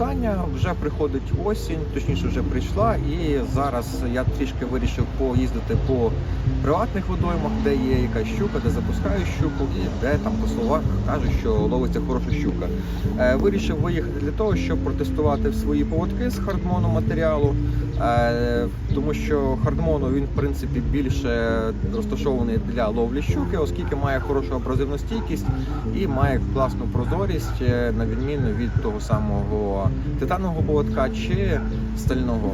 Вітання. Вже приходить осінь, точніше вже прийшла. І зараз я трішки вирішив поїздити по приватних водоймах, де є якась щука, де запускаю щуку, і де там по словах кажуть, що ловиться хороша щука. Е, вирішив виїхати для того, щоб протестувати свої поводки з хардмону матеріалу. Тому що хардмону він в принципі більше розташований для ловлі щуки, оскільки має хорошу абразивностійкість і має класну прозорість, е, на відміну від того самого титанового поводка чи стального.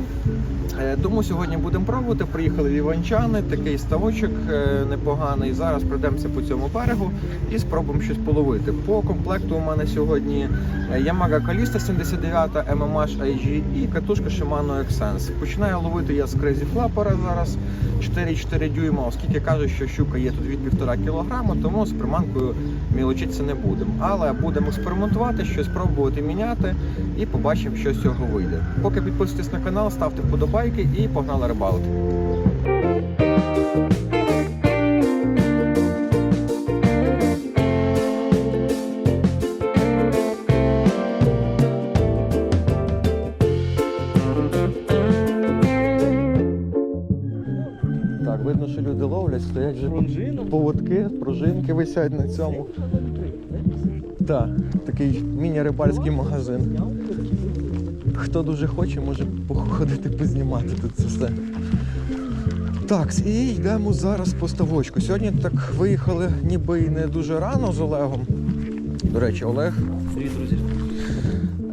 Е, Тому сьогодні будемо пробувати. Приїхали в такий ставочок е, непоганий. Зараз пройдемося по цьому берегу і спробуємо щось половити. По комплекту у мене сьогодні Yamaha Kalista 79 MMH IG і катушка Shimano Xsense. Починаю ловити я з Crazy Flapper зараз 4,4 дюйма, оскільки кажуть, що щука є тут від 1,5 кг, тому з приманкою мілочитися не будемо. Але будемо експериментувати, щось пробувати міняти і побачимо, що з цього вийде. Поки підписуйтесь на канал, ставте вподобайки і погнали рибалити. Стоять вже поводки, пружинки висять на цьому. Так, такий міні-рибальський магазин. Хто дуже хоче, може походити познімати тут це все. Так, і йдемо зараз по ставочку. Сьогодні так виїхали ніби і не дуже рано з Олегом. До речі, Олег. Привіт, друзі.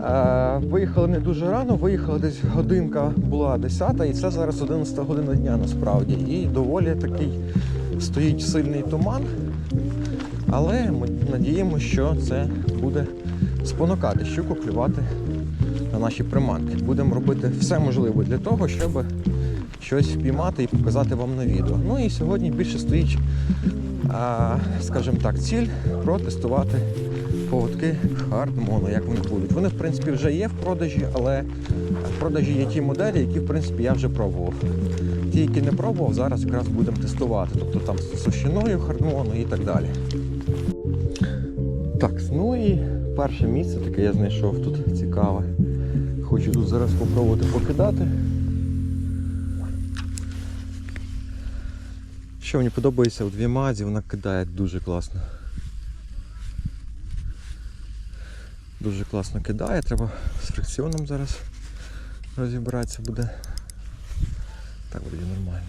Е, виїхали не дуже рано, виїхали десь годинка була 10 і це зараз 11 година дня насправді. І доволі такий стоїть сильний туман. Але ми надіємося, що це буде спонукати щуку клювати на наші приманки. Будемо робити все можливе для того, щоб щось впіймати і показати вам на відео. Ну і сьогодні більше стоїть, скажімо так, ціль протестувати поводки хардмону, як вони будуть. Вони, в принципі, вже є в продажі, але в продажі є ті моделі, які, в принципі, я вже пробував. Ті, які не пробував, зараз якраз будемо тестувати. Тобто там з сущиною хардмону і так далі. Так, ну і перше місце таке я знайшов тут цікаве. Хочу тут зараз спробувати покидати. Що мені подобається, в Вімазі вона кидає дуже класно. Дуже класно кидає, треба з фрикціоном зараз розібратися буде. Так буде нормально.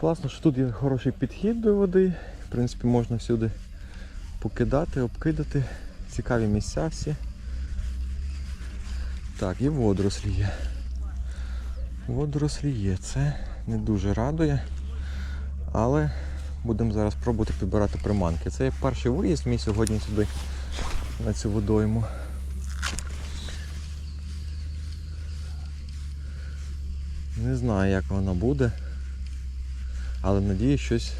Класно, що тут є хороший підхід до води. В принципі, можна всюди покидати, обкидати. Цікаві місця всі. Так, і водорослі є. Водорослі є. Це не дуже радує. Але будемо зараз пробувати підбирати приманки. Це перший виїзд мій сьогодні сюди на цю водойму. Не знаю, як вона буде. Але надію, щось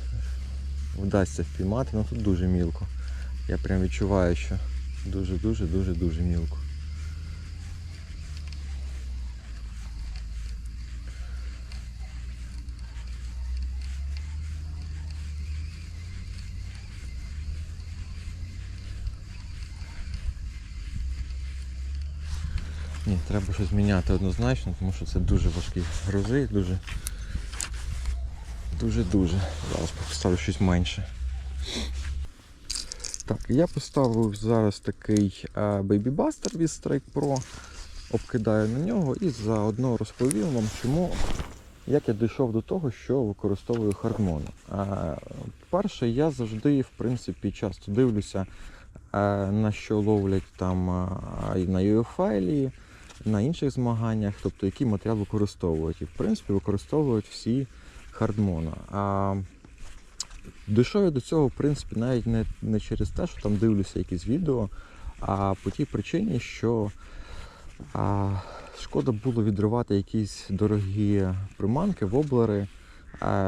вдасться впіймати, ну тут дуже мілко. Я прям відчуваю, що дуже-дуже дуже дуже мілко. Ні, треба щось міняти однозначно, тому що це дуже важкі грузи, дуже Дуже-дуже. Зараз поставлю щось менше. Так, я поставив зараз такий е, Baby Buster від Strike Pro. Обкидаю на нього і заодно розповім вам, чому, як я дійшов до того, що використовую хардмони. Е, Перше, я завжди, в принципі, часто дивлюся, е, на що ловлять там і на UFI, на інших змаганнях, тобто який матеріал використовують. І в принципі використовують всі хардмона. А дійшов я до цього, в принципі, навіть не, не через те, що там дивлюся якісь відео, а по тій причині, що а, шкода було відривати якісь дорогі приманки, воблери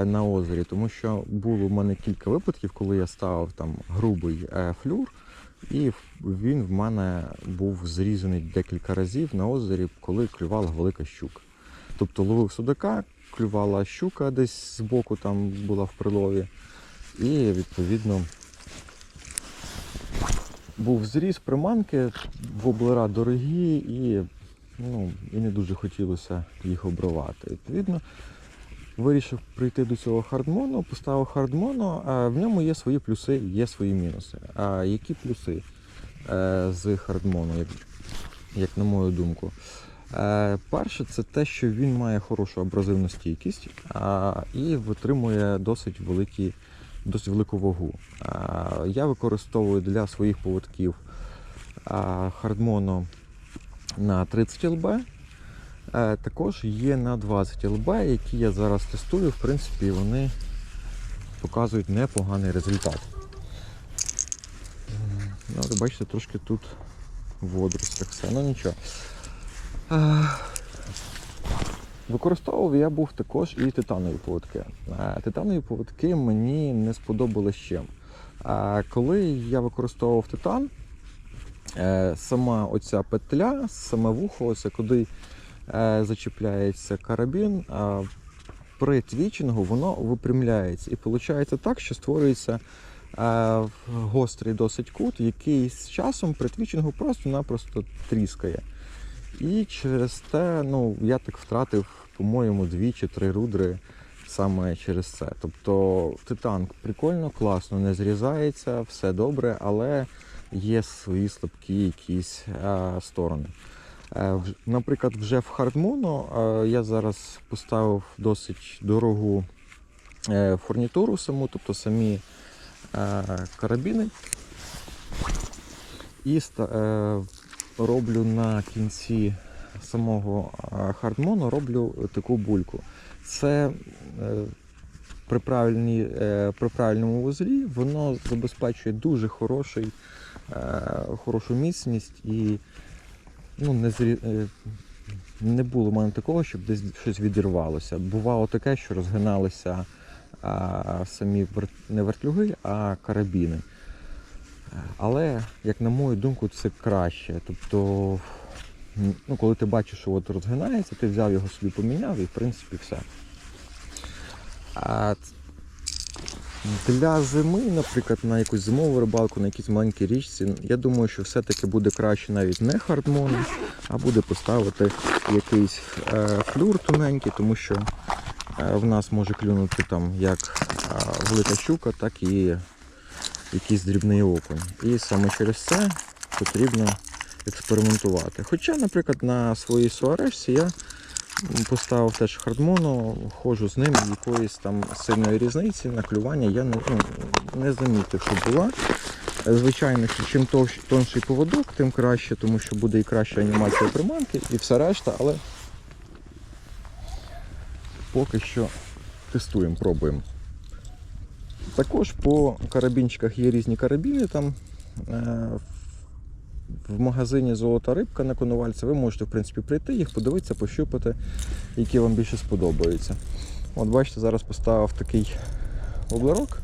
на озері, тому що було в мене кілька випадків, коли я ставив там грубий е, флюр, і він в мене був зрізаний декілька разів на озері, коли клювала велика щука. Тобто ловив судака, клювала щука десь збоку, там була в прилові, і відповідно був зріз приманки, воблера дорогі і, ну, і не дуже хотілося їх обривати. Відповідно, вирішив прийти до цього хардмону, поставив хардмону, а в ньому є свої плюси, є свої мінуси. А які плюси е, з хардмону, як, як на мою думку? Е, перше, це те, що він має хорошу абразивну стійкість і витримує досить великі, досить велику вагу. Я використовую для своїх поводків а, хардмоно на 30 лб. Е, Також є на 20 ЛБ, які я зараз тестую. В принципі, вони показують непоганий результат. М, Ну, ви бачите, трошки тут в водоростях все, ну нічого. Е, Використовував я був також і титанові поводки. Е, Титанові поводки мені не сподобалось чим. Коли я використовував титан, е, сама оця петля, саме вухо, оце куди е, зачіпляється карабін, а при твічингу воно випрямляється. І виходить так, що створюється е, гострий досить кут, який з часом при твічингу просто-напросто тріскає. І через те, ну, я так втратив, по-моєму, дві чи три рудри саме через це. Тобто титан прикольно, класно, не зрізається, все добре, але є свої слабкі якісь е, сторони. Е, Наприклад, вже в хардмоно е, я зараз поставив досить дорогу е, фурнітуру саму, тобто самі карабіни. І роблю на кінці самого хардмону роблю таку бульку. Це при, при правильному вузлі воно забезпечує дуже хороший, хорошу міцність і ну, не, зрі... е, не було в мене такого, щоб десь щось відірвалося. Бувало таке, що розгиналися а, самі вер... не вертлюги, а карабіни. Але, як на мою думку, це краще. Тобто, ну, коли ти бачиш, що от розгинається, ти взяв його собі поміняв і в принципі все. А для зими, наприклад, на якусь зимову рибалку, на якійсь маленькій річці, я думаю, що все-таки буде краще навіть не хардмон, а буде поставити якийсь е, флюр тоненький, тому що е, в нас може клюнути там як е, велика щука, так і якийсь дрібний окунь. І саме через це потрібно експериментувати. Хоча, наприклад, на своїй суарешці я поставив теж хардмону, ходжу з ним, якоїсь там сильної різниці на клювання я не, ну, не замітив, що була. Звичайно, що чим товщ- тонший поводок, тим краще, тому що буде і краща анімація приманки і все решта, але поки що тестуємо, пробуємо. Також по карабінчиках є різні карабіни. Там е, в магазині Золота рибка на Коновальця ви можете в принципі прийти, їх подивитися, пощупати, які вам більше сподобаються. От бачите, зараз поставив такий обларок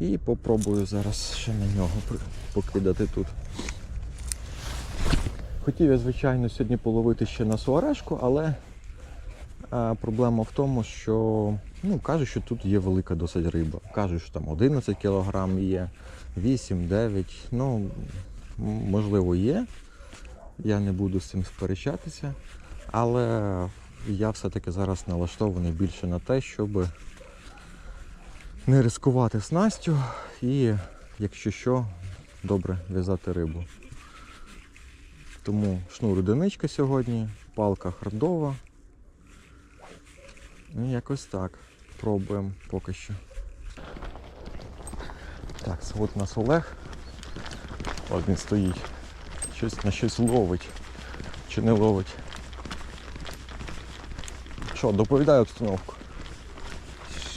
і попробую зараз ще на нього покидати тут. Хотів я, звичайно, сьогодні половити ще на суарешку, але проблема в тому, що ну, кажуть, що тут є велика досить риба. Кажуть, що там 11 кг є, 8, 9. Ну, можливо, є. Я не буду з цим сперечатися. Але я все-таки зараз налаштований більше на те, щоб не ризикувати снастю і, якщо що, добре в'язати рибу. Тому шнур одиничка сьогодні, палка хардова. Ну, якось так. Пробуємо поки що. Так, от у нас Олег. От він стоїть. Щось на щось ловить. Чи не ловить. Що, доповідай обстановку.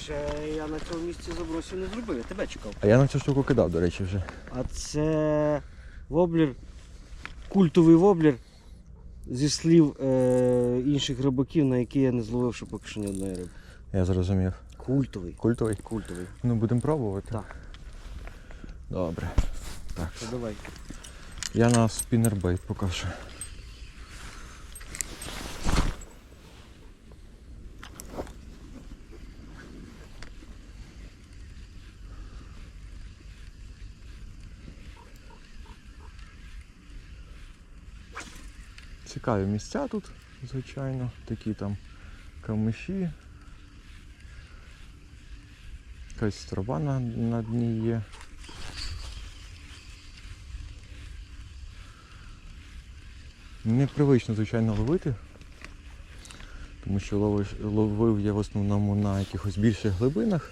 Ще я на цьому місці забросів не зробив, я тебе чекав. А я на цю штуку кидав, до речі, вже. А це воблер, культовий воблер зі слів е, інших рибаків, на які я не зловив ще поки що ні одної риби. Я зрозумів. Культовий. Культовий. Культовий. Ну будемо пробувати. Так. Добре. Так. То давай. Я на спіннербейт покажу. Цікаві місця тут, звичайно, такі там камиші. Якась трава на, на дні є. Непривично, звичайно, ловити, тому що ловив я в основному на якихось більших глибинах,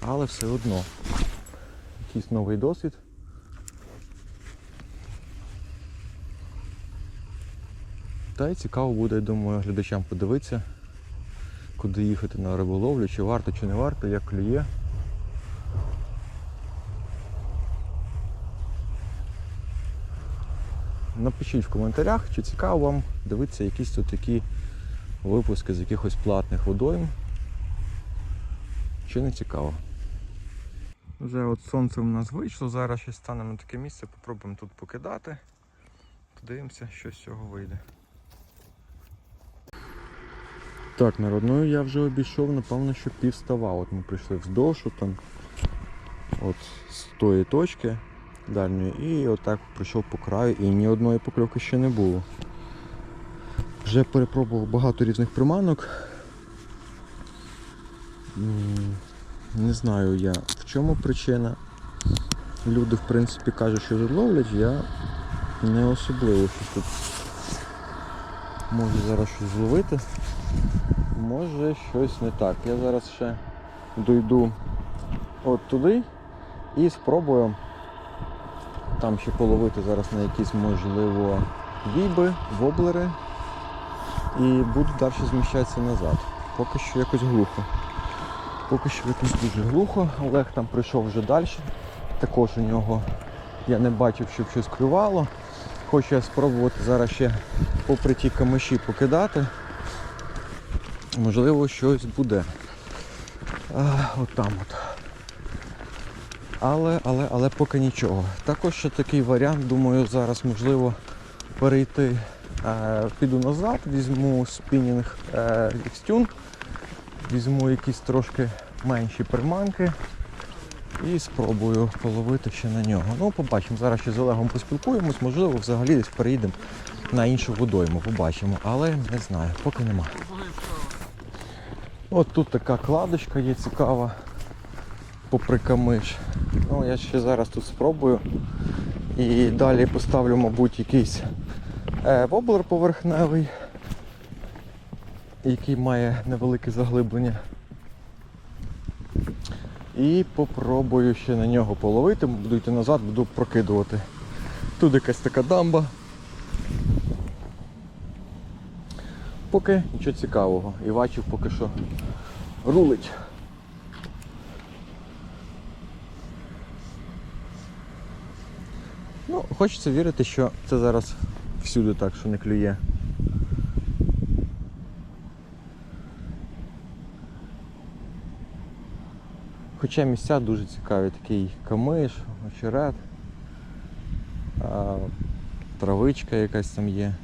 але все одно якийсь новий досвід. Та й цікаво буде, я думаю, глядачам подивитися, куди їхати на риболовлю, чи варто, чи не варто, як клює. Напишіть в коментарях, чи цікаво вам дивитися якісь тут такі випуски з якихось платних водойм. Чи не цікаво. Вже от сонце в нас вийшло, зараз ще станемо таке місце, попробуємо тут покидати. Подивимося, що з цього вийде. Так, народною я вже обійшов, напевно, що пів става. От ми прийшли вздовж, от там, от з тої точки дальньої, і отак пройшов по краю, і ні одної покльовки ще не було. Вже перепробував багато різних приманок. Не знаю я в чому причина. Люди в принципі кажуть, що ловлять, я не особливо щось тут можу зараз щось зловити. Може щось не так. Я зараз ще дойду от туди і спробую там ще половити зараз на якісь можливо віби, воблери. І буду далі зміщатися назад. Поки що якось глухо. Поки що якось дуже глухо. Олег там прийшов вже далі. Також у нього я не бачив, щоб щось клювало. Хочу я спробувати зараз ще попри ті камиші покидати. Можливо, щось буде. А, от там от. Але, але, але поки нічого. Також ще такий варіант, думаю, зараз можливо перейти. Е, піду назад, візьму спінінг е, Xtune, візьму якісь трошки менші приманки і спробую половити ще на нього. Ну, побачимо. Зараз ще з Олегом поспілкуємось, можливо, взагалі десь переїдемо на іншу водойму, побачимо. Але не знаю, поки нема. От тут така кладочка є цікава, попри камиш. Ну, я ще зараз тут спробую. І далі поставлю, мабуть, якийсь е, воблер поверхневий, який має невелике заглиблення. І попробую ще на нього половити, буду йти назад, буду прокидувати. Тут якась така дамба. Поки нічого цікавого. Івачів поки що рулить. Хочеться вірити, що це зараз всюди так, що не клює. Хоча місця дуже цікаві, такий камиш, очерет, травичка якась там є.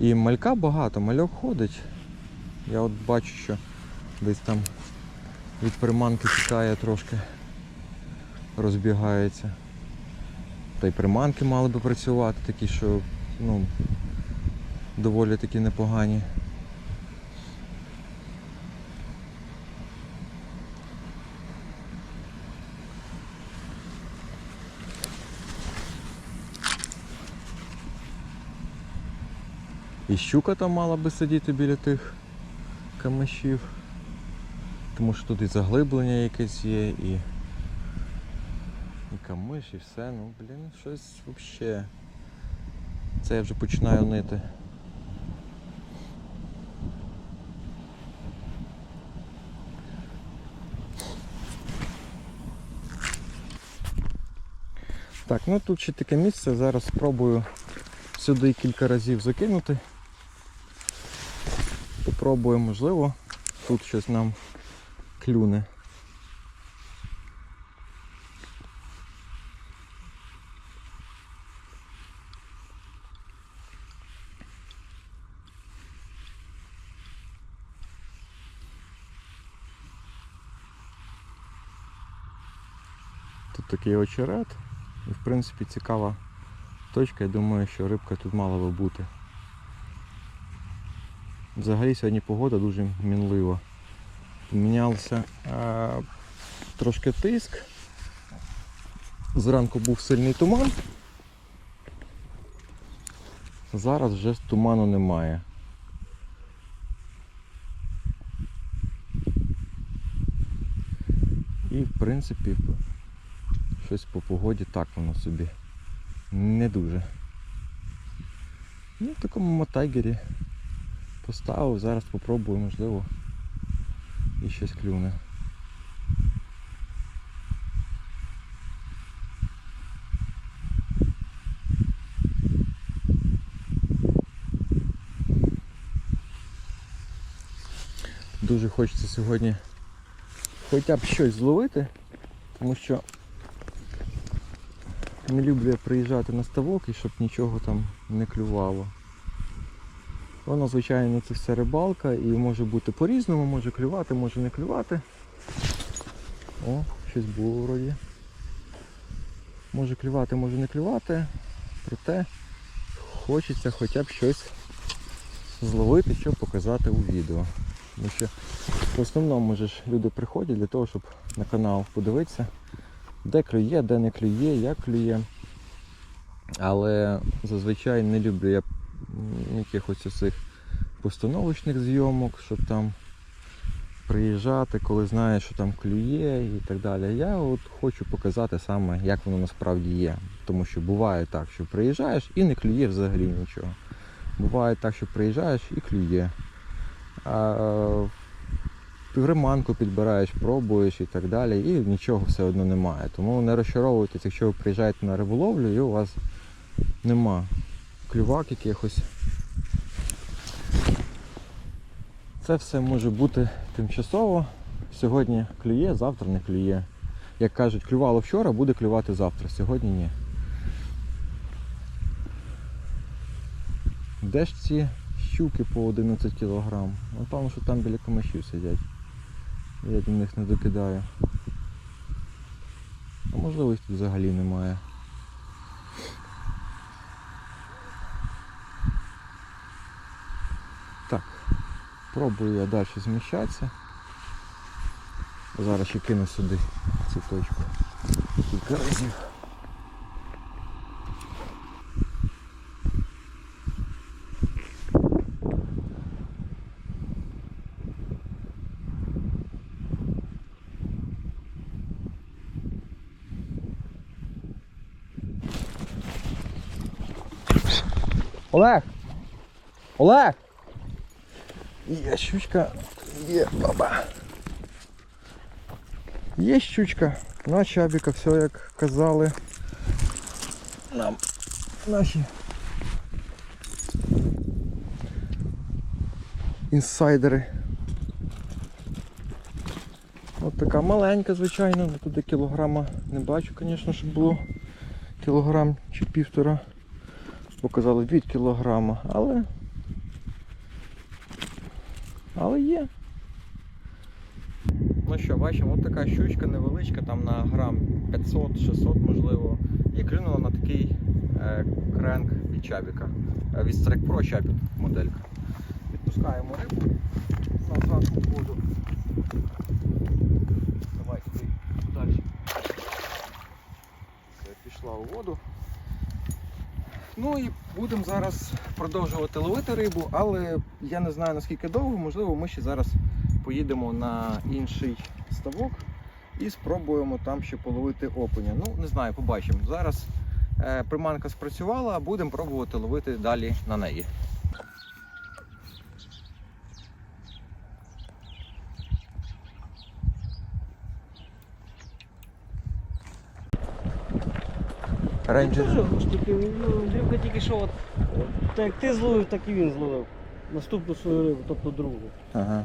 І малька багато, мальок ходить. Я от бачу, що десь там від приманки тікає трошки, розбігається. Та й приманки мали би працювати, такі, що ну, доволі такі непогані. І щука там мала би сидіти біля тих камишів. Тому що тут і заглиблення якесь є, і, і камиш, і все. Ну, блін, щось взагалі. Це я вже починаю нити. Так, ну тут ще таке місце, зараз спробую сюди кілька разів закинути. Попробую, можливо, тут щось нам клюне. Тут такий очерет. І в принципі цікава точка. Я думаю, що рибка тут мала би бути. Взагалі сьогодні погода дуже мінлива. Помінявся е, трошки тиск. Зранку був сильний туман. Зараз вже туману немає. І в принципі щось по погоді так воно собі. Не дуже. Ну, в такому мотайгері поставив, зараз попробую, можливо, і щось клюне. Дуже хочеться сьогодні хоча б щось зловити, тому що не люблю я приїжджати на ставок і щоб нічого там не клювало. Воно, звичайно, це все рибалка і може бути по-різному, може клювати, може не клювати. О, щось було вроді. Може клювати, може не клювати. Проте хочеться хоча б щось зловити, щоб показати у відео. Тому що в основному ж люди приходять для того, щоб на канал подивитися, де клює, де не клює, як клює. Але зазвичай не люблю я якихось цих постановочних зйомок, щоб там приїжджати, коли знаєш, що там клює і так далі. Я от хочу показати саме, як воно насправді є. Тому що буває так, що приїжджаєш і не клює взагалі нічого. Буває так, що приїжджаєш і клює. А приманку підбираєш, пробуєш і так далі, і нічого все одно немає. Тому не розчаровуйтесь, якщо ви приїжджаєте на риболовлю і у вас нема клювак якихось. Це все може бути тимчасово. Сьогодні клює, завтра не клює. Як кажуть, клювало вчора, буде клювати завтра. Сьогодні ні. Де ж ці щуки по 11 кг? Напевно, що там біля камишів сидять. Я до них не докидаю. А можливо їх тут взагалі немає. Так, пробую я далі зміщатися. Зараз ще кину сюди цю точку. Кілька разів. Олег! Олег! Є щучка, є баба. Є щучка. На чабіка, все як казали. Нам наші інсайдери. От така маленька, звичайно, туди кілограма не бачу, звісно, щоб було кілограм чи півтора. Показали від кілограма, але але є. Ну що, бачимо, от така щучка невеличка, там на грам 500-600 можливо. І клюнула на такий е, кренк від чабіка. Е, від Strike Pro чабік моделька. Відпускаємо рибу назад у воду. Давай сюди далі. Пішла у воду. Ну і будемо зараз продовжувати ловити рибу, але я не знаю наскільки довго, можливо, ми ще зараз поїдемо на інший ставок і спробуємо там ще половити опеня. Ну, не знаю, побачимо. Зараз е, приманка спрацювала, будемо пробувати ловити далі на неї. Рейнджер. Дуже штуки. Ну, тільки що от, так як ти зловив, так і він зловив. Наступну свою рибу, тобто другу. Ага.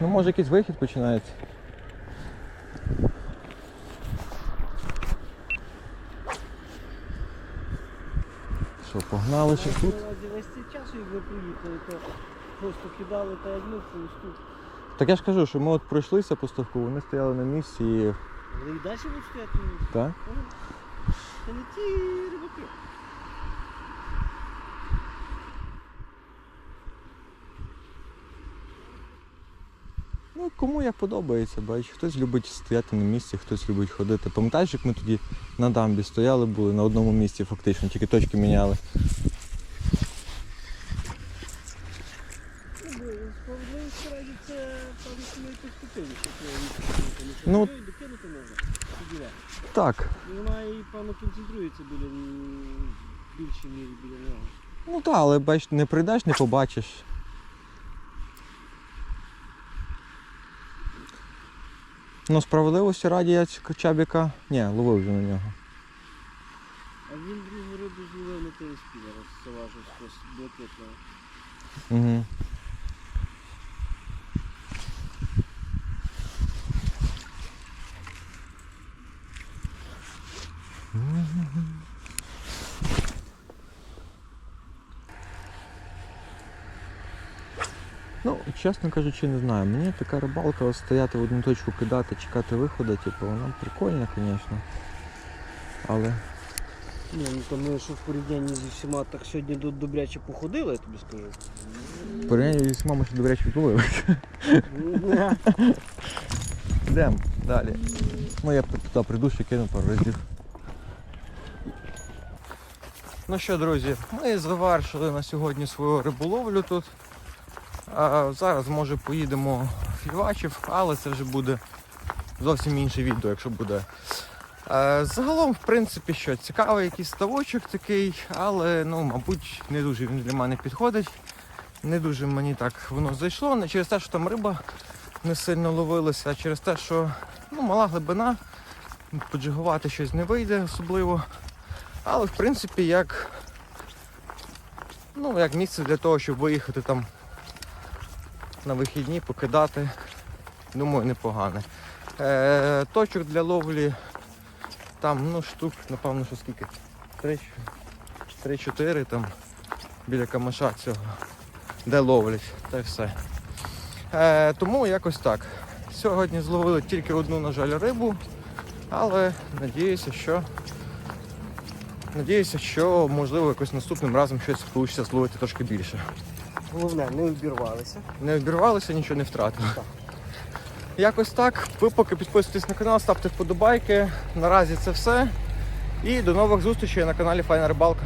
Ну може якийсь вихід починається. Що, погнали ще тут? Весь цей час, як ви приїхали, то просто кидали та ми тут. Так я ж кажу, що ми от пройшлися по ставку, вони стояли на місці і. Але і далі будуть стояти. Так? Це не ті рибаки. Ну, кому як подобається, бач, хтось любить стояти на місці, хтось любить ходити. Пам'ятаєш, як ми тоді на дамбі стояли, були на одному місці фактично, тільки точки міняли. Ну, Справедливості раді це там самої перспективи, що треба відповідати. Ну, докинути можна. Поділяти. Так. Вона і певно концентрується біля більшій мірі біля нього. Ну так, але бач, не прийдеш, не побачиш. Ну, справедливості раді я чабіка. Ні, ловив вже на нього. А він другу рибу зловив на той спінер, заважив щось блакитного. Угу. Ну, чесно кажучи, не знаю. Мені така рибалка ось стояти в одну точку кидати, чекати виходу, типу, вона прикольна, звісно. Але Ні, ну то ми що в порівнянні зі всіма так сьогодні до добряче походили, я тобі скажу. в порівнянні зі всіма ми ще, до речі, зловили. Йдемо далі. Ну я туди прийду, ще кину пару разів. Ну що, друзі, ми завершили на сьогодні свою риболовлю тут. А зараз може поїдемо в Фівачів, але це вже буде зовсім інше відео, якщо буде. Загалом, в принципі, що цікавий якийсь ставочок такий, але ну, мабуть, не дуже він для мене підходить. Не дуже мені так воно зайшло. Не через те, що там риба не сильно ловилася, а через те, що ну, мала глибина, поджигувати щось не вийде особливо. Але в принципі як, ну, як місце для того, щоб виїхати там на вихідні, покидати, думаю, непогане. Е, точок для ловлі там ну, штук, напевно, що скільки? Три- Три-чотири там біля камаша цього, де ловлять, та й все. Е, тому якось так. Сьогодні зловили тільки одну, на жаль, рибу, але надіюся, що надіюся, що можливо якось наступним разом щось вийде зловити трошки більше. Головне, не обірвалися. Не обірвалися, нічого не втратили. Так. Якось так. Ви поки підписуйтесь на канал, ставте вподобайки. Наразі це все. І до нових зустрічей на каналі Файна Рибалка.